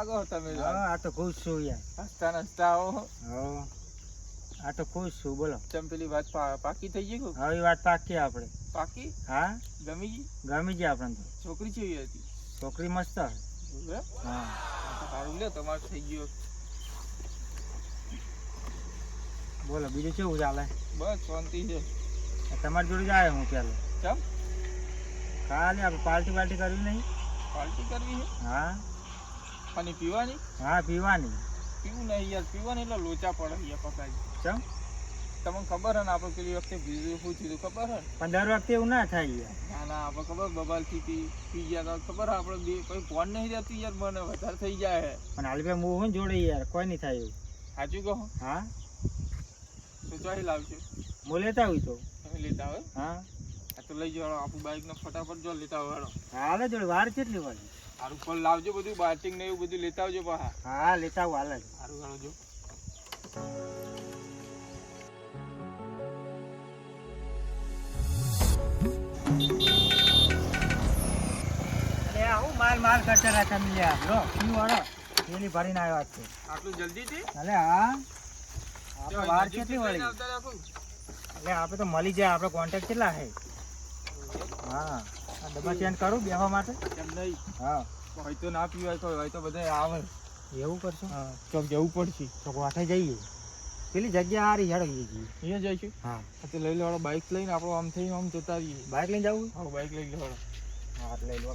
લાગો તમે તો. હા આ તો ખુશ છું યાર. હસતા હસતા આવો હો. આ તો ખુશ છું બોલો. ચંપેલી વાત પા- પાકી થઈ ગઈ કે? હવે વાત પાકી આપણે પાકી? હા? ગમી ગઈ? ગમી જાય આપણને તો. છોકરી કેવી હતી. છોકરી મસ્ત હે. એવું એમ? હા. આ તો સારું લ્યો તમારે થઈ ગયો બોલો બીજું કેવું ચાલે? બસ શાંતિ છે. તમારી જોડે જ આવ્યો હું પેલો. કેમ કાલે આપણે પાર્ટી પાર્ટી કરવી નહીં પાર્ટી કરવી છે? હા. અને પીવાની? હા પીવાની. પીવું નહીં યાર પીવાની એટલે લોચા પડે યાર પકાઈ ચમ? તમને ખબર હે ને આપણે પેલી વખતે બીજું શું થયું ખબર હે? ને? પણ દર વખતે એવું ના થાય યાર. ના ના આપણે ખબર બબાલથી પી પી ગયા તો ખબર આપણે બે કોઈ ફોન નહીં રહેતું યાર મને વધારે થઈ જાય હે. પણ હાલ ભાઈ હું જોડે યાર કોઈ નહીં થાય એવું. સાચું કહો? હા? તો ચાહી લાવજો. હું લેતા આવી તો તમે લેતા હોય હા. આ તો લઈ જવાનો આપણું બાઈક ને ફટાફટ જો લેતા હોય. હાલે. જોડે વાર કેટલી વાળી હારું ફળ લાવજો બધું બાલ્ટિંગ ને એવું બધું લેતા આવજો પાછા. હા લેતા આવું હાલ સારું હાલો જો હું માલ માલ કરતા રહ્યા તમે યાર. લો વાળો? ભરીને આવ્યો તો આટલું જલ્દી થી? અલે હા. આપણે વાર કેટલી વાળી? એટલે આપણે તો મળી જાય આપણે કોન્ટેક્ટ કેટલા છે? હા. ડબ્બા ચેન્જ કરું બેહવા માટે. કેમ નહીં? હા. હોય તો ના પીવાય હોય તો બધા આવે. એવું કરશો? ચોક જવું પડશે. તો વાઠે જઈએ. પેલી જગ્યા હારી હેડો જઈએ. અહીંયા જઈશું હા. તો લઈ લેવાડો બાઈક લઈને આપણો આમ થઈ આમ જતા રહીએ. બાઇક લઈને જવું? હા બાઇક લઈ લેવાડો હા લઈ લો.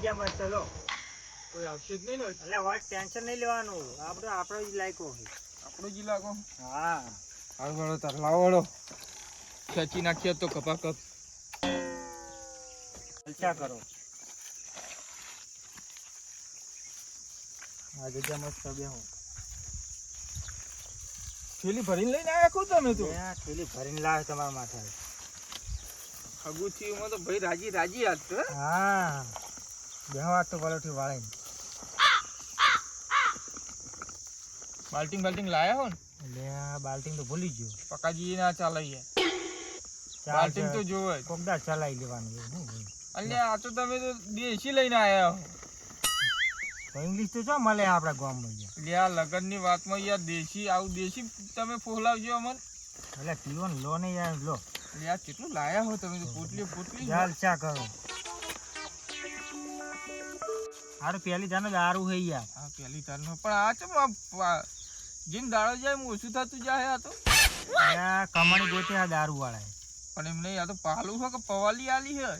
જગ્યા પર ચલો કોઈ આવશે જ નહીં એટલે હવે ટેન્શન નહીં લેવાનું. આપણે આપણો જ લાયકો હોય આપણો જ ઇલાકો હા. હાલ વાળો તાર લાવો ખેંચી નાખીએ તો કપા કપ. જલસા કરો. આ જગ્યા મસ્ત બેહો થેલી ભરીને લઈને આવ્યા કહું તમે તો? થેલી ભરીને લાવે તમારા માથે. અગુથી હું તો ભાઈ રાજી રાજી હાથ તો હે? હા બેહો આજ તો પલોઠી વાળીને બાલ્ટિંગ બાલ્ટિંગ લાયા હો ને? એટલે બાલ્ટિંગ તો ભૂલી ગયો. પકાજી ના ચાલાઈએ. બાલ્ટિંગ તો જોવે જ. કોકદાર ચલાવી લેવાનું અલ્યા આ તો તમે તો દેશી લઈને આયા હો. ઇંગ્લિશ તો શું મળે આપણા ગામમાં યાર એટલે આ લગનની વાતમાં યાર દેશી આવું દેશી તમે ફોલાવજો અમન. એટલે પીવો લો ને યાર લો. એટલે આ કેટલું લાયા હો તમે તો પોટલી પોટલી ચા કરો. હારું પહેલી જાને દારૂ હે યાર. હા પહેલી તારનો. પણ આ ચમ જીન દાડો જાય ઓછું થતું જાય આ તો. આ કમાણી ગોતે આ દારૂ વાળા પણ એમ નહીં આ તો પાલું છે કે પવાલી આલી હે?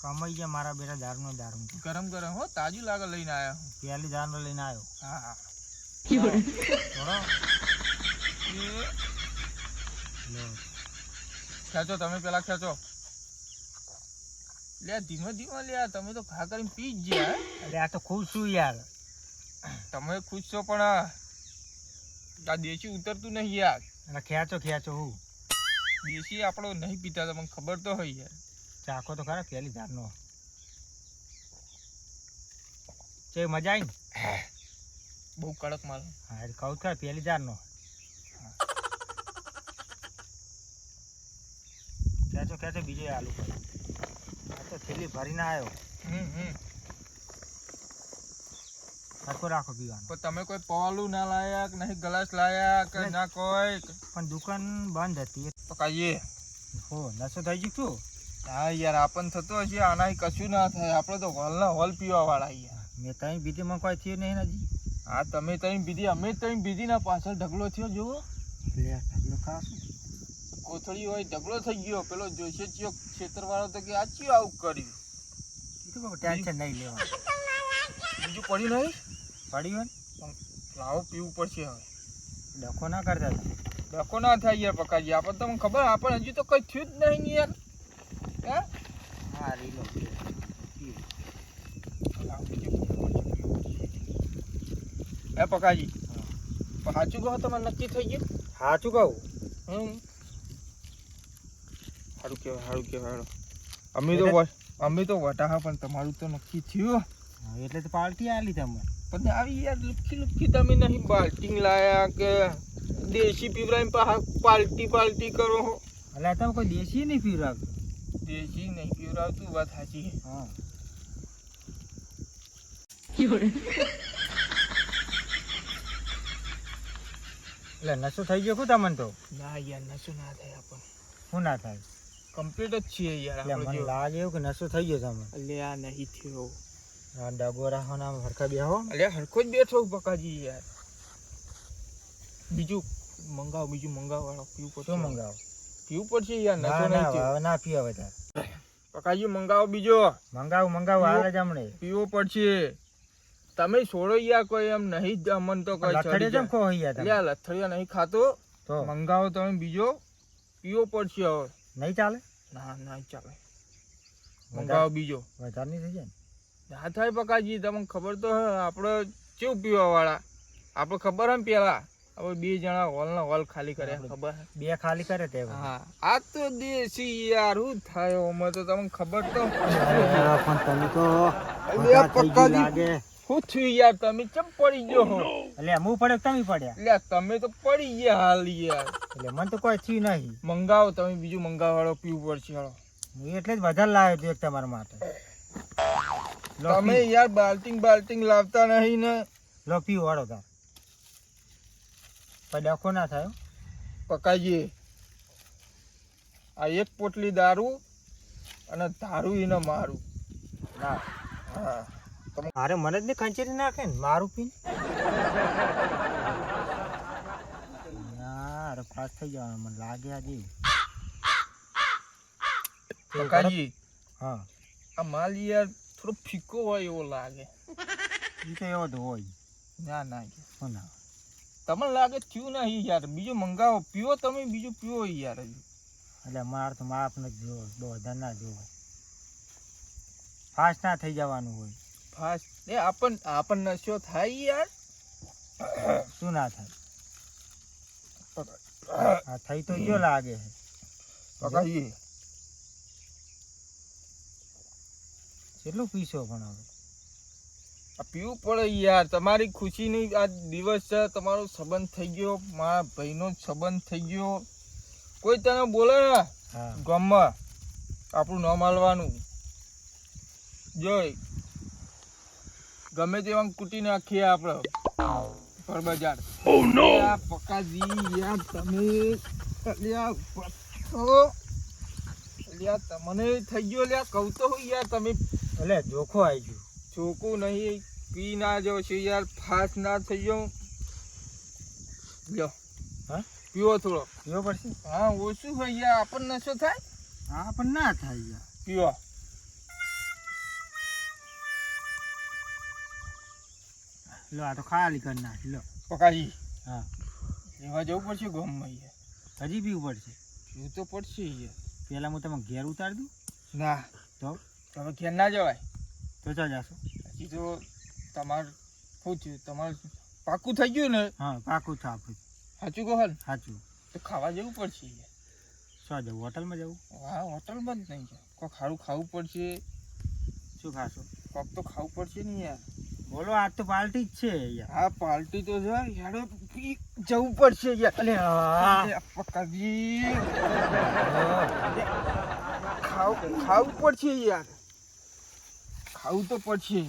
કમાઈ ગયા મારા બેટા દારૂ નો દારૂ. ગરમ ગરમ હો તાજું લાગે લઈને આયા હું. પહેલી દારૂ લઈને આવ્યો હા હા. ખેંચો તમે પેલા ખેંચો. લે ધીમે ધીમે લે તમે તો ખા કરીને પી જ ગયા. અરે આ તો ખુશ છું યાર. તમે ખુશ છો પણ આ દેશી ઉતરતું નહીં યાર. અને ખેંચો ખેંચો હું. દેશી આપણો નહીં પીતા તમને ખબર તો હોય યાર. ચાખો તો ખરા પેલી ધારનો. છે મજા આવી બહુ કડક માલ હા એટલે કહું ખરા પેલી ધારનો. ખેંચો ખેંચો બીજો આલુ. આ તો થેલી ભરીને આવ્યો હમ હમ. સરખો રાખો પીવાનો. પણ તમે કોઈ પવાલું ના લાયા કે નહીં ગ્લાસ લાયા કે ના કોઈ? પણ દુકાન બંધ હતી. તો કાઈએ હો નશો થઈ ગયું છું હા યાર આપણ થતો હશે આના કશું ના થાય. આપણે તો હોલના હોલ પીવા વાળા યાર. મેં ત્યાં બીજીમાં કોઈ થયું નહીં હજી. હા તમે તઈ બીજી અમે તઈ બીજી ના પાછળ ઢગલો થયો જુઓ. ઢગલો ખાશું. કોથળી હોય ઢગલો થઈ ગયો પેલો જોશે ચિયો ખેતર વાળો તો કે આ ચિયો આવું કર્યું. કીધું ટેન્શન નહીં લેવા બીજું પડ્યું નહીં? પડ્યું લાવો પીવું પડશે હવે. ડખો ના કરતા. ડખો ના થાય યાર પકાજી. આપણને તમને ખબર આપણને હજુ તો કઈ થયું જ નહીં યાર. હે? હા રીલો એ પકાજી? સાચું કહો તમારે નક્કી થઈ ગયું? સાચું કહું? હમ. સારું કહેવાય સારું કહેવાય. અમે તો અમે તો વટાહા પણ તમારું તો નક્કી થયું એટલે તો પાર્ટી આલી તમને પણ આવી યાર લુખી લુખી તમે નહીં બાલ્ટિંગ લાયા કે દેશી પીવરાઈને પાહા પાલ્ટી પાલ્ટી કરો હો. એટલે તમે કોઈ દેશી નહીં પીવડાવતું દેશી નહીં પીવરાવતું વાત સાચી. હા. એટલે નશો થઈ ગયો શું તમને તો? ના યાર નશો ના થાય આપણને. શું ના થાય? કમ્પ્લીટ જ છીએ યાર એટલે મને લાગે એવું કે નશો થઈ ગયો તમે આ નહીં થયો. આ ડગો રાખો હરખા બેહો. અલે હરખો જ બેઠો પકાજી યાર. બીજું મંગાવો બીજું મંગાવો વાળો પીવું પડશે. શું મંગાવો? પીવું પડશે યાર નશો નહીં થયો. હવે ના પીવા વધારે પકાજી મંગાવો બીજો. મંગાવો મંગાવો આવે જ હમણે. પીવો પડશે. તમે છોડો યાર કોઈ એમ નહીં અમન તો કોઈ લથડે ચડી જેમ જાય. ખો એટલે આ લથડિયા નહીં ખાતો. તો. મંગાવો તમે બીજો. પીવો પડશે હવે. નહીં ચાલે? ના ના ચાલે. મંગાવો બીજો. વધારે નહીં થઈ જાય ને? ના થાય પકાજી તમને ખબર તો હે આપણે ચેવું પીવા વાળા આપણે ખબર હે પેલા? હવે બે જણા હોલ ના હોલ ખાલી કર્યા ખબર બે ખાલી કરે તે હા આ તો દેશી યાર હું થાય ઓમાં તો તમને ખબર તો પણ તમે તો. લાગે. શું થયું યાર તમે ચમ પડી ગયો હો? એટલે હું પડે તમે પડ્યા? એટલે તમે તો પડી ગયા હાલ યાર. એટલે મને તો કોઈ થયું નહીં. મંગાવો તમે બીજું મંગાવાળો વાળો પીવું પડશે હાલો. હું એટલે જ વધારે લાવ્યો હતો એક તમારા માટે. તમે યાર બાલ્ટિંગ બાલ્ટિંગ લાવતા નહીં ને. લો પી વાળો તાર. પછી ડખો ના થાય હો. પકાઈએ. આ એક પોટલી દારૂ અને દારૂ એને મારું. ના. હા. મારે મને જ ને ખંચેરી નાખે ને મારું પીને. યાર પાસ થઈ જવાનું મને લાગે આજે. કાજી હા. આ માલ યાર થોડો ફીકો હોય એવો લાગે. એ તો એવો તો હોય. ના ના ના. તમને લાગે થયું નહીં યાર. બીજું મંગાવો પીવો તમે બીજું પીવો યાર હજુ. એટલે માર તો માપ નથી જોવો બહુ વધારે ના જોવો ફાસ્ટ ના થઈ જવાનું હોય. ફાસ્ટ. એ આપણ આપણ નશો થાય યાર. શું ના થાય? આ થઈ તો ગયો લાગે છે. પકાજી કેટલું પીશો પણ હવે? આ પીવું પડે યાર. તમારી ખુશીની આ દિવસ છે તમારો સંબંધ થઈ ગયો મારા ભાઈનો સંબંધ થઈ ગયો. કોઈ તને બોલે ને ગામમાં આપણું ન માલવાનું જોઈ ગમે તેવા કૂટી નાખીએ આપણે પર બજાર. આ પકાજી યાર તમે. અલ્યા પત્તો. અલ્યા તમને થઈ ગયો લ્યા કહું તો હું યાર તમે. ભલે જોખો આવી ગયો. ચોખ્ખું નહીં પી ના જો છે યાર ફાસ ના થઈ ગયો. લ્યો. હા? પીવો થોડો. પીવો પડશે? હા ઓછું હોય યાર આપણને શું થાય? હા પણ ના થાય યાર. પીવો. લો આ તો ખાલી કરી નાખી લો. પકાજી હા. લેવા જવું પડશે ગામમાં હજી પીવું પડશે પીવું તો પડશે યાર પહેલાં હું તમે ઘેર ઉતારી દઉં. ના. તો? તમે ઘેર ના જવાય. તો ચા જાશો? હજી તો તમારે શું થયું તમારું પાકું થઈ ગયું ને? હા પાકું થાપું સાચું કહો ને? સાચું. તો ખાવા જવું પડશે શું જવું? હોટલમાં જવું? હા હોટલમાં જ નહીં કોક સારું ખાવું પડશે. શું ખાશો? કોક તો ખાવું પડશે ને યાર બોલો આ તો પાર્ટી જ છે યાર હા પાર્ટી તો છે યાર જવું પડશે યાર ખાવું ખાવું પડશે યાર ખાવું તો પડશે.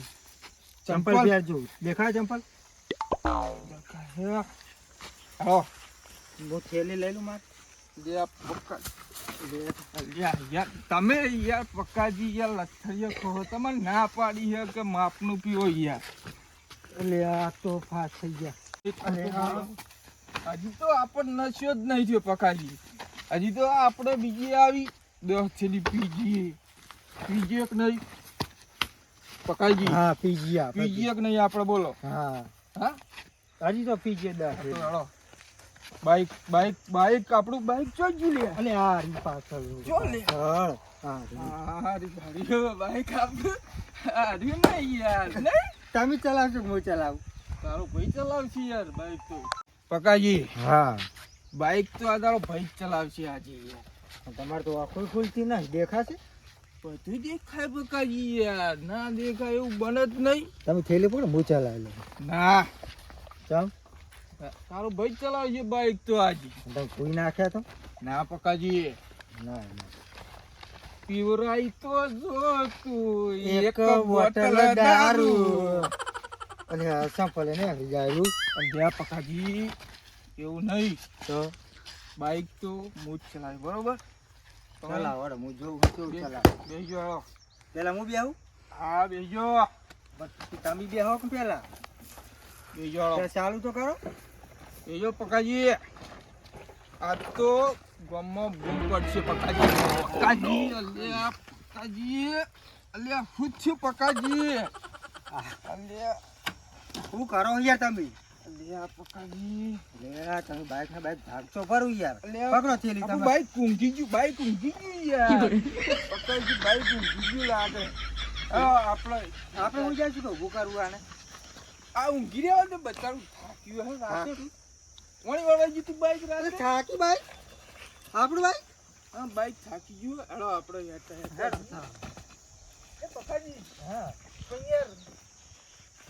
ચંપલ પહેરજો. દેખાય ચંપલ? હા હું થેલી લઈ લઉં મારે. જે આ પક્કા. તમે યાર પક્કાજી યાર લથડીએ ખો તમારે ના પાડી છે કે માપનું પીવો યાર? એટલે આ તો ફાસ થઈ ગયા. હજી તો આપણને નશ્યો જ નહીં થયો પકાજી હજી તો આપણે બીજી આવી દસ થેલી પીજી. પીજી એક નહીં. પકાઈજી હા પીજી પીજી એક નહીં આપણે બોલો. હા. હા? હજી તો પીજી દસ. બાઈક બાઈક બાઈક આપણું બાઈક જો જ લે. અને આ રી પાછળ. જો લે. હા હા રી. હારી બાઈક આપણું હારી નહીં યાર નહીં? તમે ચલાવશો હું ચલાવું? તારો ભાઈ ચલાવશે યાર બાઈક તો. પકાજી હા. બાઈક તો આ તારો ભાઈ ચલાવશે આજે યાર. તમારે તો આખો ખુલતી નહીં દેખાશે? બધું દેખાય પકાજી યાર ના દેખાય એવું બને જ નહીં. તમે થેલી પણ હું ચલાવી લો ના. ચમ તારો ભાઈ ચલાવે છે બાઈક તો આજે. કોઈ નાખ્યા તો? ના પકાજી. ના ના. પીવરાઈ તો જો તું એક બોટલ દારૂ. અને સંપલે ને જાયું અને જ્યાં પકાજી. એવું નહીં. તો? બાઈક તો હું જ ચલાવે બરોબર? ચલાવો હેડો, હું જોઉં બે- ચલાવો. બેસજો પેલા હું બેહું? હા બેસજો તમે બેહો કે પેલા? બેસજો. ચાલુ તો કરો. બેસજો પકાજી આ તો ગામમાં બૂમ પડશે પકાજી. પકાજી અલ્યા પકાજી અલ્યા હું થયું પકાજી? અલ્યા. શું કરો યાર તમે? અલ્યા પકાજી. લે તમે બાઈક ને બાઈક ભાગશો ભરું યાર. અલ્યા પકડો થેલી તમે. બાઈક ઊંઘી ગયું બાઈક ઊંઘી ગયું યાર. પકાજી બાઈક કુંજી ગયું લાગે. આપણે આપણે હું જાય છું કે ઊભું કરવું આને? આ ઊંઘી રહ્યા તો બચારું થાક્યું હે રાતે વણી વળવા ગયું તું બાઈક રાતે. થાકી બાઈક આપણું બાઈક હા બાઈક થાકી ગયું. હેડો આપણે હેઠા હેઠા. એ પકાજી હા. પણ યાર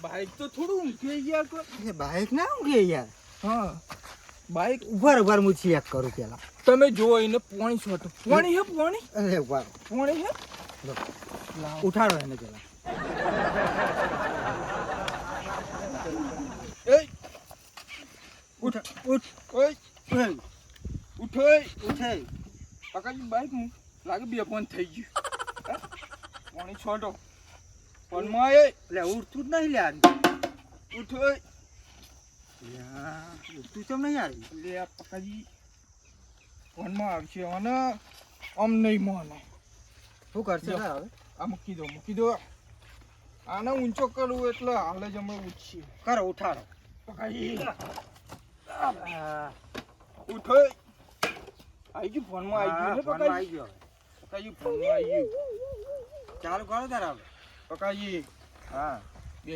બાઈક તો થોડું ઊંઘી ગયા કો એ બાઈક ના ઊંઘે યાર. હા. બાઈક ઉભાર ઉભાર હું ચેક કરું પેલા. તમે જોવો એને પોણી છોટો પોણી હે પોણી? અરે ઊભા પોણી હે? ઉઠાડો એને પેલા. ઉઠ ઓય ઉઠ. ઉઠો પકાજી બાઈક હું લાગે બે ફોન થઈ ગયું? પોણી ફોનમાં એ. એટલે ઉઠતું જ નહીં લે ઉઠો. ઉઠતું ચમ નહીં આવી લે આ પકાજી ફોનમાં આવશે. અને આમ નહીં મોને. શું કરશે હવે? આ મૂકી દો મૂકી દો. આને ઊંચો કરવું એટલે હાલે જ અમે ઉઠીએ. કરો ઉઠાડો. પકાજી આ, ઉઠો. આવી ગયું ફોનમાં આવી ગયું ને આવી ગયો પકાજી ફોનમાં આવી ગયું. ચાલુ કરો તારા પકાજી હા. બે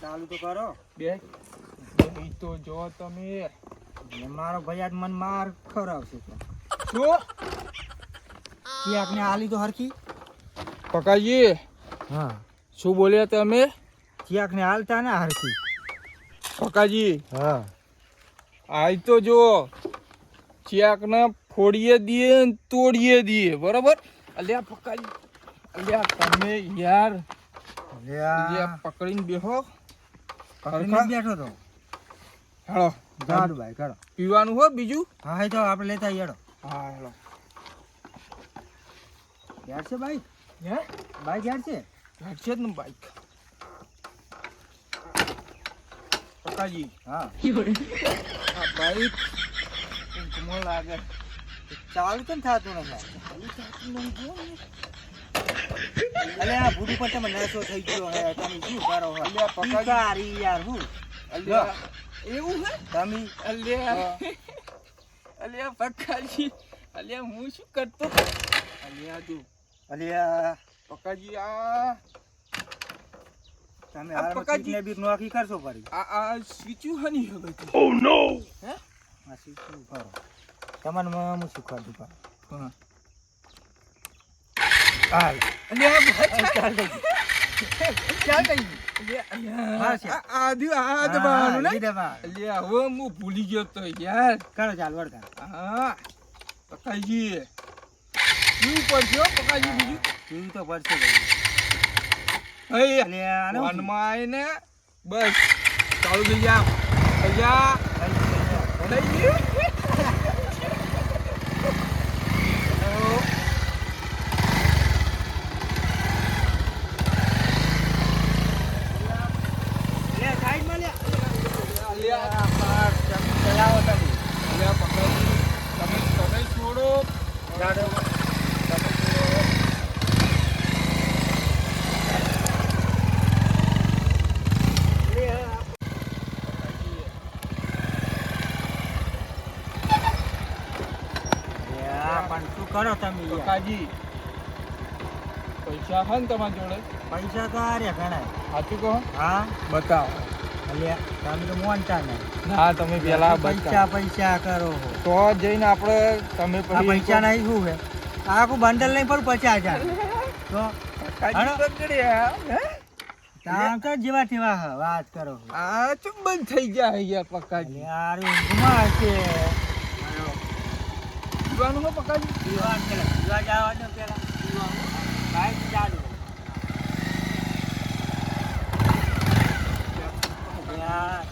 ચાલુ તો કરો. બે. તો જો તમે. મારો ભાઈ આજ મન માર ખવડાવશે તો. શું ચિયાક ને આલી તો હરખી. પકાજી હા. શું બોલ્યા તમે? ચિયાકને હાલતા ને હરખી. પકાજી હા. આજ તો જો ચિયાકને ફોડીએ દઈએ ને તોડીએ દઈએ બરોબર? અલ્યા પકડી. અલ્યા તમે યાર. અલ્યા. પકડીને બેહો. બેઠો તો હેલો ગાડ ભાઈ કરો પીવાનું હો બીજું? હા તો આપણે લેતા હેડો હા હેલો યાર છે બાઈક? હે? બાઈક યાર છે? છે જ ને બાઈક. પકાજી હા. આ બાઈક ઊંઘમાં લાગે. ચાલુ કેમ થતું નથી? અલે આ ભૂડી પર તમે નસો થઈ ગયો હે તમે શું કરો હે? અલ્યા પકડ. પકારી યાર હું. અલ્યા એવું હે? તમે? અલ્યા અલ્યા પકાજી અલ્યા હું શું કરતો? અલ્યા તું. અલ્યા. પકાજી આ. તમે આ પકાજી. ને બી નોખી કરશો પડી. આ આ સ્વીચું હની હવે તું. આ શીખવું કરો તમને મ- હું. હા આ આદુ આ ભૂલી ગયો તો યાર. કરો ચાલ વળગા. હા. પકાજી. શું પડશે હો પકાજી બીજું? પીવું તો પડશે ભાઈ. વનમાં આવીને બસ ચાલુ થઈ થયું? થઈ ગયું લે, સાઈડમાં લે. અલ્યા આ પાર તમે ચલાવો તમે. અલ્યા પકાજી તમે તમે છોડો જાડો. તમે છોડો પાંચસો કરો તમે યાર. પૈસા છે ને તમારી જોડે? પૈસા તો આ રહ્યા ઘણા. સાચું કહો? હા? બતાવો. અલ્યા તમે તો મોનતા ને. ના તમે પેલા પૈસા પૈસા કરો તો જઈને આપણે તમે પૈસા નહીં શું છે? આખું બંડલ નહીં પચાસ હજાર. તો હે? જેવા તેવા વાત કરો. આ ચમ બંધ થઈ ગયા યાર ઊંઘમાં હશે પીવાનું હો પકડ પીવાનું પેલા પીવા જવાનું પેલા. પીવાનું ભાઈ ચાલુ Yeah.